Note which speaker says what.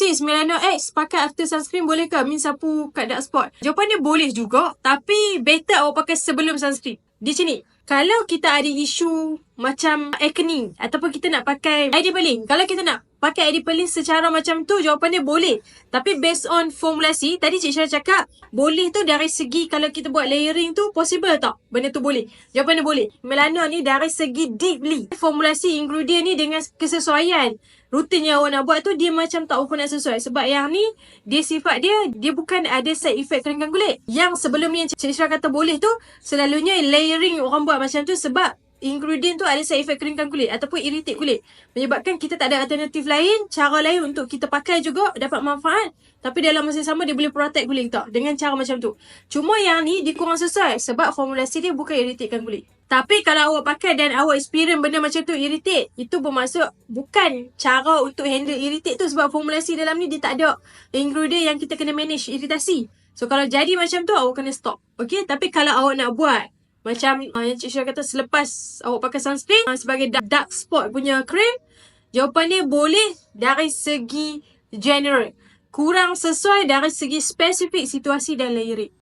Speaker 1: Sis, Melano X pakai after sunscreen boleh ke? Min sapu kat dark spot. Jawapan dia boleh juga. Tapi better awak pakai sebelum sunscreen. Di sini. Kalau kita ada isu macam acne ataupun kita nak pakai ID peeling. Kalau kita nak pakai ID peeling secara macam tu jawapan dia boleh. Tapi based on formulasi, tadi Cik Syara cakap boleh tu dari segi kalau kita buat layering tu possible tak? Benda tu boleh. Jawapan dia boleh. Melano ni dari segi deeply. Formulasi ingredient ni dengan kesesuaian rutin yang awak nak buat tu dia macam tak ukur nak sesuai. Sebab yang ni dia sifat dia dia bukan ada side effect keringkan kulit. Yang sebelum ni Cik Syara kata boleh tu selalunya layering orang buat macam tu sebab ingredient tu ada side effect keringkan kulit ataupun irritate kulit. Menyebabkan kita tak ada alternatif lain, cara lain untuk kita pakai juga dapat manfaat. Tapi dalam masa sama dia boleh protect kulit kita dengan cara macam tu. Cuma yang ni dia kurang sesuai sebab formulasi dia bukan irritatekan kulit. Tapi kalau awak pakai dan awak experience benda macam tu irritate, itu bermaksud bukan cara untuk handle irritate tu sebab formulasi dalam ni dia tak ada ingredient yang kita kena manage iritasi. So kalau jadi macam tu awak kena stop. Okay? Tapi kalau awak nak buat macam uh, yang Cik Syah kata selepas awak pakai sunscreen uh, sebagai dark, dark spot punya cream, jawapan dia boleh dari segi general. Kurang sesuai dari segi spesifik situasi dan layering.